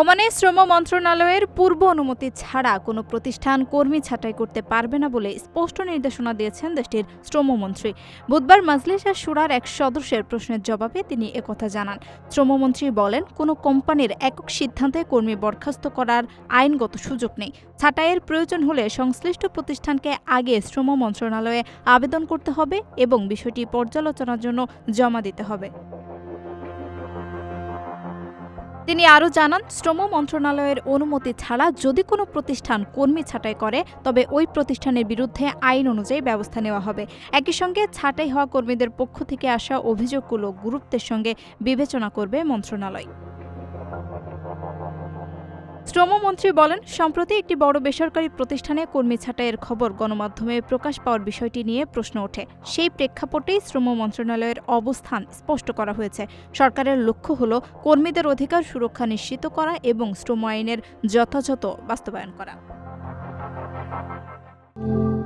ওমানে শ্রম মন্ত্রণালয়ের পূর্ব অনুমতি ছাড়া কোনো প্রতিষ্ঠান কর্মী ছাঁটাই করতে পারবে না বলে স্পষ্ট নির্দেশনা দিয়েছেন দেশটির শ্রমমন্ত্রী বুধবার মাজলিস সুরার এক সদস্যের প্রশ্নের জবাবে তিনি একথা জানান। শ্রমমন্ত্রী বলেন, কোনো কোম্পানির একক সিদ্ধান্তে কর্মী বরখাস্ত করার আইনগত সুযোগ নেই। ছাঁটাইয়ের প্রয়োজন হলে সংশ্লিষ্ট প্রতিষ্ঠানকে আগে শ্রম মন্ত্রণালয়ে আবেদন করতে হবে এবং বিষয়টি পর্যালোচনার জন্য জমা দিতে হবে। তিনি আরও জানান, শ্রম মন্ত্রণালয়ের অনুমতি ছাড়া যদি কোনো প্রতিষ্ঠান কর্মী ছাঁটাই করে, তবে ওই প্রতিষ্ঠানের বিরুদ্ধে আইন অনুযায়ী ব্যবস্থা নেওয়া হবে। একই সঙ্গে ছাঁটাই হওয়া কর্মীদের পক্ষ থেকে আসা অভিযোগগুলো গুরুত্বের সঙ্গে বিবেচনা করবে মন্ত্রণালয়। শ্রমমন্ত্রী বলেন, সম্প্রতি একটি বড় বেসরকারি প্রতিষ্ঠানে কর্মী ছাঁটাইয়ের খবর গণমাধ্যমে প্রকাশ পাওয়ার বিষয়টি নিয়ে প্রশ্ন ওঠে। সেই প্রেক্ষাপটেই শ্রম মন্ত্রণালয়ের অবস্থান স্পষ্ট করা হয়েছে। সরকারের লক্ষ্য হল কর্মীদের অধিকার সুরক্ষা নিশ্চিত করা এবং শ্রম আইনের যথাযথ বাস্তবায়ন করা।